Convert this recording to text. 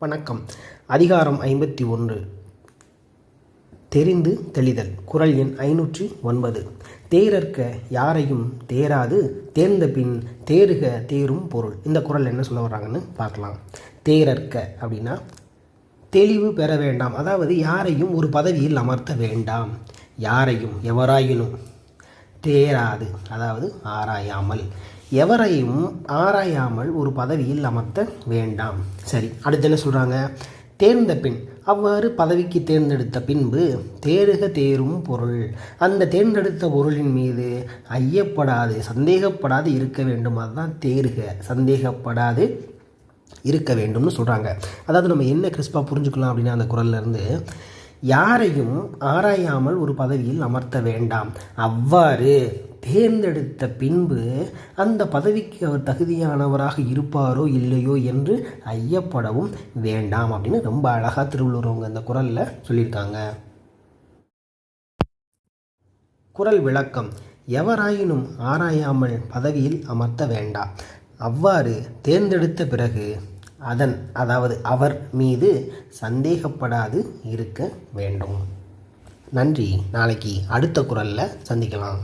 வணக்கம். அதிகாரம் ஐம்பத்தி ஒன்று. தெரிந்து தெளிதல். குரல் எண் ஐநூற்றி ஒன்பது. தேரற்க யாரையும் தேராது தேர்ந்த பின் தேறுக தேரும் பொருள். இந்த குரல் என்ன சொல்ல வர்றாங்கன்னு பார்க்கலாம். தேரற்க அப்படின்னா தெளிவு பெற வேண்டாம். அதாவது யாரையும் ஒரு பதவியில் அமர்த்த வேண்டாம். யாரையும் எவராயினும். தேராது. அதாவது ஆராயாமல். எவரையும் ஆராயாமல் ஒரு பதவியில் அமர்த்த வேண்டாம். சரி அடுத்து என்ன சொல்கிறாங்க தேர்ந்த பின். அவ்வாறு பதவிக்கு தேர்ந்தெடுத்த பின்பு தேறுக தேரும் பொருள். அந்த தேர்ந்தெடுத்த பொருளின் மீது ஐயப்படாது சந்தேகப்படாது இருக்க வேண்டும். அதுதான் தேறுக சந்தேகப்படாது இருக்க வேண்டும்னு சொல்கிறாங்க அதாவது நம்ம என்ன கிறிஸ்பாக புரிஞ்சுக்கலாம் அப்படின்னா அந்த குரல்ல இருந்து யாரையும் ஆராயாமல் ஒரு பதவியில் அமர்த்த வேண்டாம். அவ்வாறு தேர்ந்தெடுத்த பின்பு அந்த பதவிக்கு அவர் தகுதியானவராக இருப்பாரோ இல்லையோ என்று ஐயப்படவும் வேண்டாம் அப்படின்னு ரொம்ப அழகாக திருவள்ளுவர் அவங்க அந்த குரலில் சொல்லியிருக்காங்க. குரல் விளக்கம். எவராயினும் ஆராயாமல் பதவியில் அமர்த்த வேண்டாம். அவ்வாறு தேர்ந்தெடுத்த பிறகு அதன் அதாவது அவர் மீது சந்தேகப்படாது இருக்க வேண்டும். நன்றி. நாளைக்கு அடுத்த குரலில் சந்திக்கலாம்.